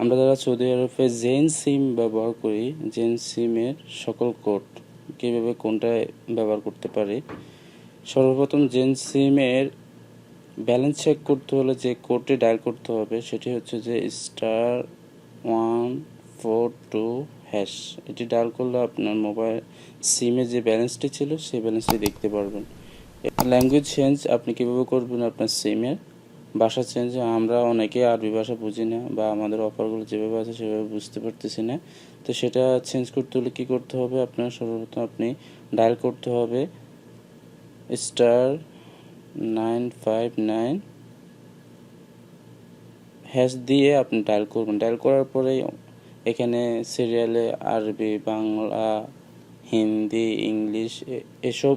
আমরা যারা সৌদি আরবে জেন সিম ব্যবহার করি, জেন সিমের সকল কোড, কীভাবে কোনটা ব্যবহার করতে পারি, সর্বপ্রথম জেন সিমের ব্যালেন্স চেক করতে হলে যে কোডটি ডায়াল করতে হবে সেটি হচ্ছে যে star one four two hash. এটি ডায়াল করলে আপনার মোবাইল সিমে যে ব্যালেন্সটি ছিল, সেই ব্যালেন্সটি দেখতে পারবেন। ল্যাঙ্গুয়েজ চেঞ্জ আপনি কীভাবে করবেন আপনার সিমের ভাষা চেঞ্জ আমরা অনেকে আরবি ভাষা বুঝি না বা আমাদের অফারগুলো যেভাবে আছে সেভাবে বুঝতে পারতেছি না। তো সেটা চেঞ্জ করতে হলে কী করতে হবে? আপনার সর্বপ্রথম আপনি ডায়াল করতে হবে star nine five nine hash দিয়ে আপনি ডায়াল করবেন। ডায়াল করার পরেই এখানে সিরিয়ালে আরবি, বাংলা, হিন্দি, ইংলিশ এসব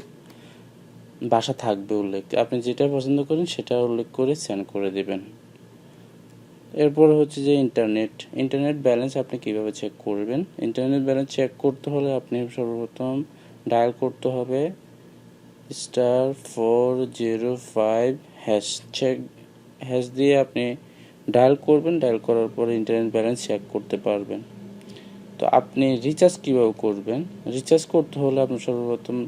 ভাষা থাকবে উল্লেখ। আপনি যেটা পছন্দ করেন সেটা উল্লেখ করে সেন্ড করে দেবেন। এরপর হচ্ছে যে ইন্টারনেট ইন্টারনেট ব্যালেন্স আপনি কীভাবে চেক করবেন? ইন্টারনেট ব্যালেন্স চেক করতে হলে আপনি সর্বপ্রথম ডায়াল করতে হবে star four zero five hash check hash দিয়ে আপনি ডায়াল করবেন। ডায়াল করার পরে ইন্টারনেট ব্যালেন্স চেক করতে পারবেন। তো আপনি রিচার্জ কীভাবে করবেন? রিচার্জ করতে হলে আপনি সর্বপ্রথম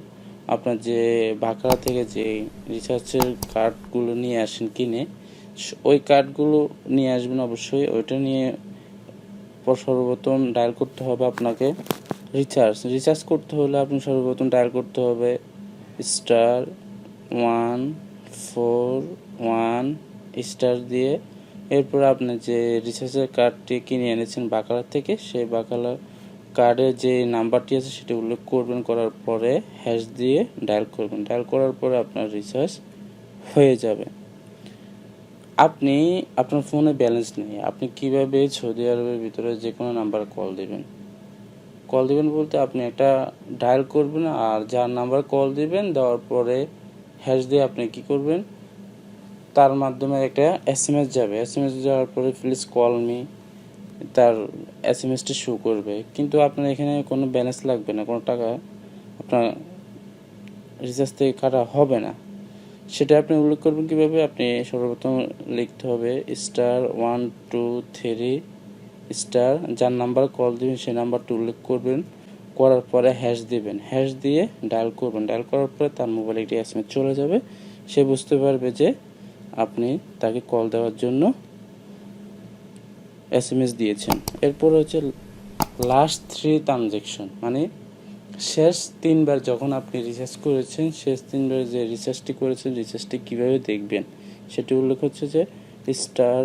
আপনার যে বাঁকড়া থেকে যে রিচার্জের কার্ডগুলো নিয়ে আসেন কিনে ওই কার্ডগুলো নিয়ে আসবেন অবশ্যই। ওইটা নিয়ে সর্বপ্রথম ডায়াল করতে হবে আপনাকে রিচার্জ রিচার্জ করতে হলে আপনি সর্বপ্রথম ডায়াল করতে হবে star one four one star দিয়ে। এরপর আপনি যে রিচার্জের কার্ডটি কিনে এনেছেন বাকালার থেকে, সেই বাকালার কার্ডের যে নাম্বারটি আছে সেটি উল্লেখ করবেন, করার পরে হ্যাশ দিয়ে ডায়াল করবেন। ডায়াল করার পরে আপনার রিচার্জ হয়ে যাবে। আপনি আপনার ফোনে ব্যালেন্স নেই। আপনি কীভাবে সৌদি আরবের ভিতরে যে কোনো নাম্বার কল দেবেন। কল দিবেন বলতে আপনি একটা ডায়াল করবেন আর যার নাম্বার কল দিবেন, দেওয়ার পরে হ্যাশ দিয়ে আপনি কি করবেন? তার মাধ্যমে একটা এস এম এস যাবে। এস এম এস যাওয়ার পরে প্লিজ কল মি তার এস এম এসটি শো করবে। কিন্তু আপনার এখানে কোনো ব্যালেন্স লাগবে না, কোনো টাকা আপনার রিচার্জ থেকে কাটা হবে না। সেটা আপনি উল্লেখ করবেন কীভাবে? আপনি সর্বপ্রথম লিখতে হবে star one two three star যার নাম্বার কল দিবেন, সেই নাম্বারটি উল্লেখ করবেন। করার পরে হ্যাশ দিবেন। হ্যাশ দিয়ে ডায়াল করবেন। ডায়াল করার পরে তার মোবাইলে একটি এস চলে যাবে। সে বুঝতে পারবে যে আপনি তাকে কল দেওয়ার জন্য এস এম এস দিয়েছেন। এরপর হচ্ছে লাস্ট থ্রি ট্রানজেকশন মানে শেষ তিনবার যখন আপনি রিচার্জ করেছেন, শেষ তিনবার যে রিচার্জটি করেছেন রিচার্জটি কীভাবে দেখবেন, সেটি উল্লেখ হচ্ছে যে star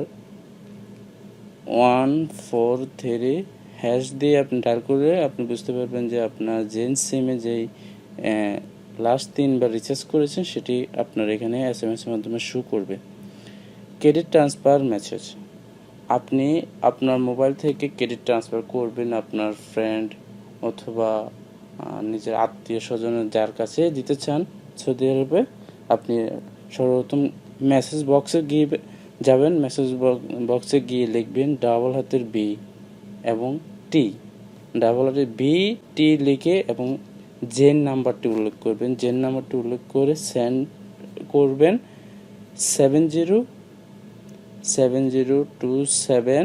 one four three hash দিয়ে আপনি ডায়াল করে আপনি বুঝতে পারবেন যে আপনার জেন সিমে যেই লাস্ট তিনবার রিচার্জ করেছেন, সেটি আপনার এখানে এস এম এসের মাধ্যমে শো করবে। ক্রেডিট ট্রান্সফার মেসেজ আপনি আপনার মোবাইল থেকে ক্রেডিট ট্রান্সফার করবেন আপনার ফ্রেন্ড অথবা নিজের আত্মীয় স্বজনের যার কাছে দিতে চান সৌদি আরবে আপনি সর্বপ্রথম মেসেজ বক্সে গিয়ে যাবেন মেসেজ বক্সে গিয়ে লিখবেন ডাবল হাতের বি এবং টি ডাবল হাতের বি টি লিখে এবং জেন নাম্বারটি উল্লেখ করবেন। জেন নাম্বারটি উল্লেখ করে সেন্ড করবেন seven zero seven zero two seven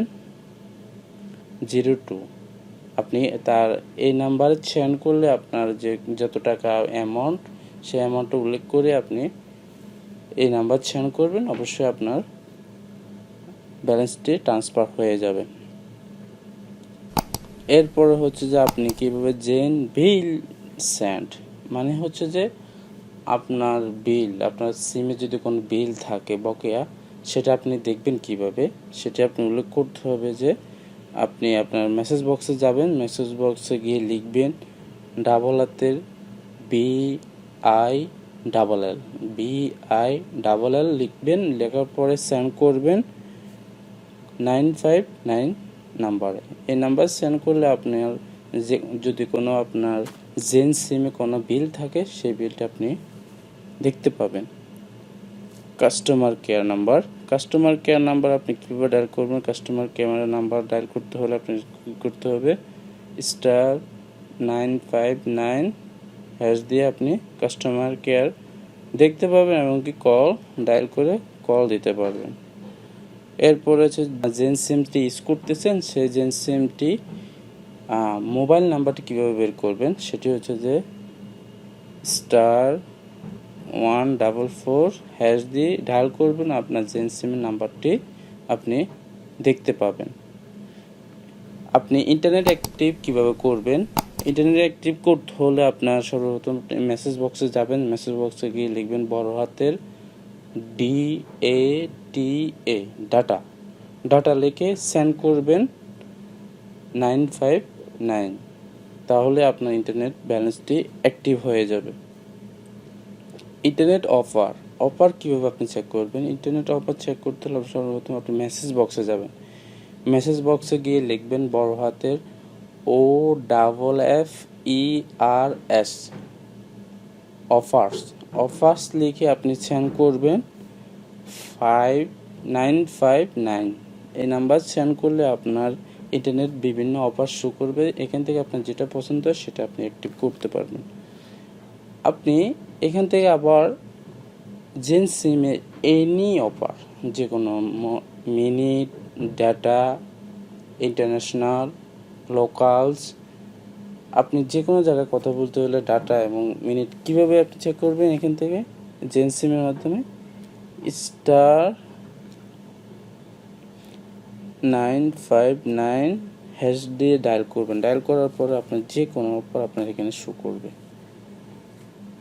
zero two আপনি তার এই নাম্বারে সেন্ড করলে আপনার যে যত টাকা অ্যামাউন্ট সে অ্যামাউন্টটা উল্লেখ করে আপনি এই নাম্বার সেন্ড করবেন, অবশ্যই আপনার ব্যালেন্সটি ট্রান্সফার হয়ে যাবে। এরপরে হচ্ছে যে আপনি কীভাবে জেন বিল সেন্ড মানে হচ্ছে যে আপনার বিল, আপনার সিমে যদি কোনো বিল থাকে, বকেয়া সেটা আপনি দেখবেন কীভাবে? সেটা আপনি উল্লেখ করতে হবে যে, আপনি আপনার মেসেজ বক্সে যাবেন মেসেজ বক্সে গিয়ে লিখবেন ডাবল হাতের B I double L B I double L লিখবেন, লেখার পরে সেন্ড করবেন নাইন ফাইভ নাইন নাম্বারে এই নাম্বার সেন্ড করলে আপনার যে, যদি কোনো আপনার জেন সিমে কোনো বিল থাকে, সেই বিলটা আপনি দেখতে পাবেন। Customer care number customer care number আপনি কীভাবে ডায়াল করবেন? কাস্টমার কেয়ার নাম্বার ডায়াল করতে হলে আপনি করতে হবে star nine five nine hash দিয়ে আপনি কাস্টমার কেয়ার দেখতে পাবেন এমনকি কল ডায়াল করে কল দিতে পারবেন। এরপর হচ্ছে জেন সিমটি ইউজ করতেছেন, সেই জেন সিমটি মোবাইল নাম্বারটি কীভাবে বের করবেন? সেটি হচ্ছে যে star one double four hash দিয়ে ডায়াল করবেন, আপনার জেন সিমের নাম্বারটি আপনি দেখতে পাবেন। আপনি ইন্টারনেট অ্যাক্টিভ কীভাবে করবেন? ইন্টারনেট অ্যাক্টিভ করতে হলে আপনার সর্বপ্রথম মেসেজ বক্সে যাবেন। মেসেজ বক্সে গিয়ে লিখবেন বড় হাতের D A T A data data লিখে সেন্ড করবেন নাইন ফাইভ নাইন তাহলে আপনার ইন্টারনেট ব্যালেন্সটি অ্যাক্টিভ হয়ে যাবে। Internet offer. অফার কীভাবে আপনি চেক করবেন? ইন্টারনেট অফার চেক করতে হলে সর্বপ্রথম আপনি মেসেজ বক্সে যাবেন। মেসেজ বক্সে গিয়ে লিখবেন বড় হাতের O double F E R S offers offers লিখে আপনি সেন্ড করবেন ফাইভ নাইন ফাইভ নাইন এই নাম্বার সেন্ড করলে আপনার ইন্টারনেট বিভিন্ন অফার শো করবে। এখান থেকে আপনার যেটা পছন্দ হয় সেটা আপনি অ্যাক্টিভ করতে পারবেন। আপনি এখান থেকে আবার জেন সিমে এনি অফার যে কোনো মিনিট ডাটা ইন্টারন্যাশনাল লোকালস আপনি যে কোনো জায়গায় কথা বলতে হলে ডাটা এবং মিনিট কীভাবে আপনি চেক করবেন এখান থেকে? জেন সিমের মাধ্যমে। Star nine five nine hash দিয়ে ডায়াল করবেন। ডায়াল করার পরে আপনার যে কোনো অফার আপনার এখানে শো করবে।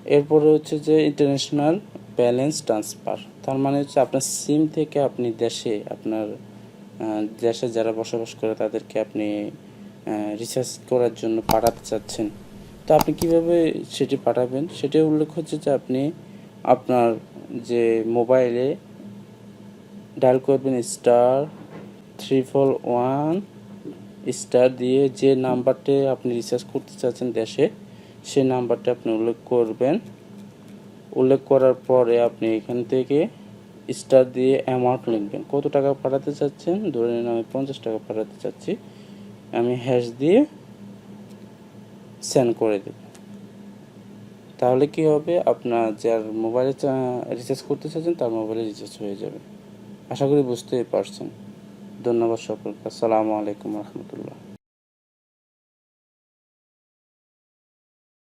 এরপরে হচ্ছে যে ইন্টারন্যাশনাল ব্যালেন্স ট্রান্সফার তার মানে হচ্ছে আপনার সিম থেকে আপনি দেশে আপনার দেশে যারা বসবাস করে তাদেরকে আপনি রিচার্জ করার জন্য পাঠাতে চাচ্ছেন। তো আপনি কীভাবে সেটি পাঠাবেন? সেটি উল্লেখ হচ্ছে যে আপনি আপনার যে মোবাইলে ডায়াল করবেন star three four one star দিয়ে যে নাম্বারটি আপনি রিচার্জ করতে চাচ্ছেন দেশে সেই নাম্বারটা আপনি উল্লেখ করবেন। উল্লেখ করার পরে আপনি এখান থেকে স্টার দিয়ে অ্যামাউন্ট লিখবেন। কত টাকা পাঠাতে চাচ্ছেন? ধরে নিন আমি পঞ্চাশ টাকা পাঠাতে চাচ্ছি। আমি হ্যাশ দিয়ে সেন্ড করে দেব। তাহলে কি হবে? আপনার যার মোবাইলে রিচার্জ করতে চাচ্ছেন, তার মোবাইলে রিচার্জ হয়ে যাবে। আশা করি বুঝতেই পারছেন। ধন্যবাদ সকলকে। আসসালামু আলাইকুম রহমতুল্লাহ।